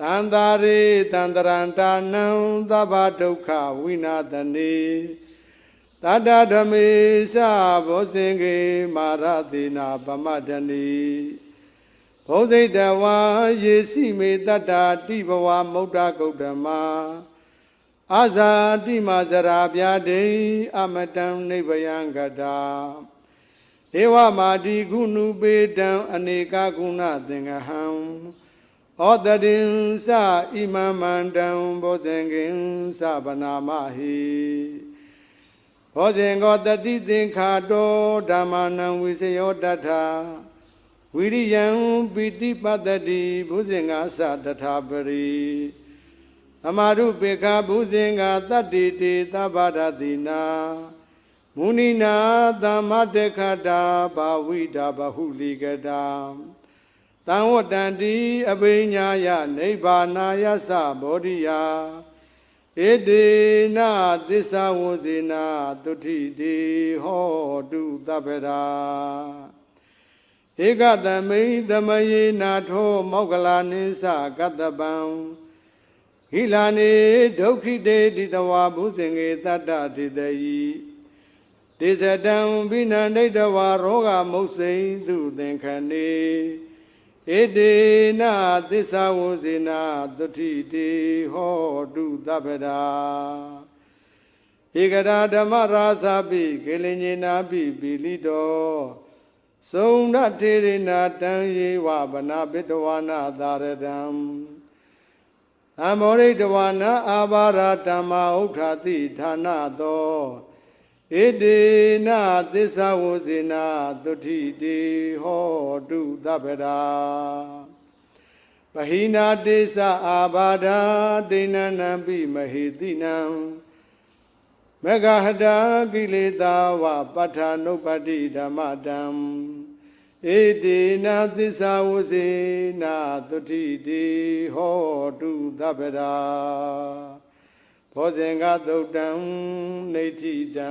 တန္တာရိတန္တရန္တာနံသဗ္ဗဒုက္ခဝိနာသနေတတ္တဓမေသဘောဇင်ကေမာရတိနာပမတ္တနီဘုဇိတဝါယေစီမေတတ္တာတိဘဝမௌဒ္ဒဂௌတမအာဇာတိမဇရာပြာဒိအမတံနိဗ္ဗယံကတာဧဝမာတိကုဏုပေတံအနေကကုဏသင်္ကဟံ ဩတတိံသဣမမန္တံဘောဇင်ကင်သဗနာမဟိဘောဇင်ကောတတိသင်္ခါတောဓမ္မနံဝိစယောတထာဝိရိယံပိတိပတ္တိဘုဇင်္ဂသတထာပရိအမရုပေခဘုဇင်္ဂတတ္တိတေသဗ္ဗဒတိနာမုနိနာသမ္မတေခတာဘာဝိတာဘဟုလိကတာ တံဝတ္တန္တိအဘိညာယနိဗ္ဗာနာယသဗောဓိယာဧတေနသစ္စာဝဇေနာတုထိတေဟောတုတပ္ပရာဧကတမိန်သမယေနာထောမောက္ကလာနိသကတ္တပံဟိလာနေဒုက္ခိတေတိတဝါဘုဇင်္ဂေတတ္တတိတယိဒေဇတံဘိနန္ဒိတဝါရောဂမုတ်စိန်သူသင်္ခဏေ ဧတေနသစ္စာဝဇေနာတုထိတေဟောတုတပ္ပရာဧကရာဓမ္မရာဇာပိကေလင်ညေနာပိပိလိတောသုံးရထေရနာတံယေဝဗနာပိတဝနာသာရတံအမောရိတဝနာအာဘာရဓမ္မဥဋ္ဌာတိဌာနသော ဣတိနာသစ္စာဝဇေနာတုထိတေဟောတုတပ္ပရာပဟိနာတေသအာဘာဒာဒိဏနံပိမဟိတိနံမဂဟတာကိလေသာဝပဋ္ဌာနုပ္ပတိဓမ္မတံဣတိနာသစ္စာဝဇေနာတုထိတေဟောတုတပ္ပရာ ဘောဇင်္ဂသုတ်တံနေတိတံ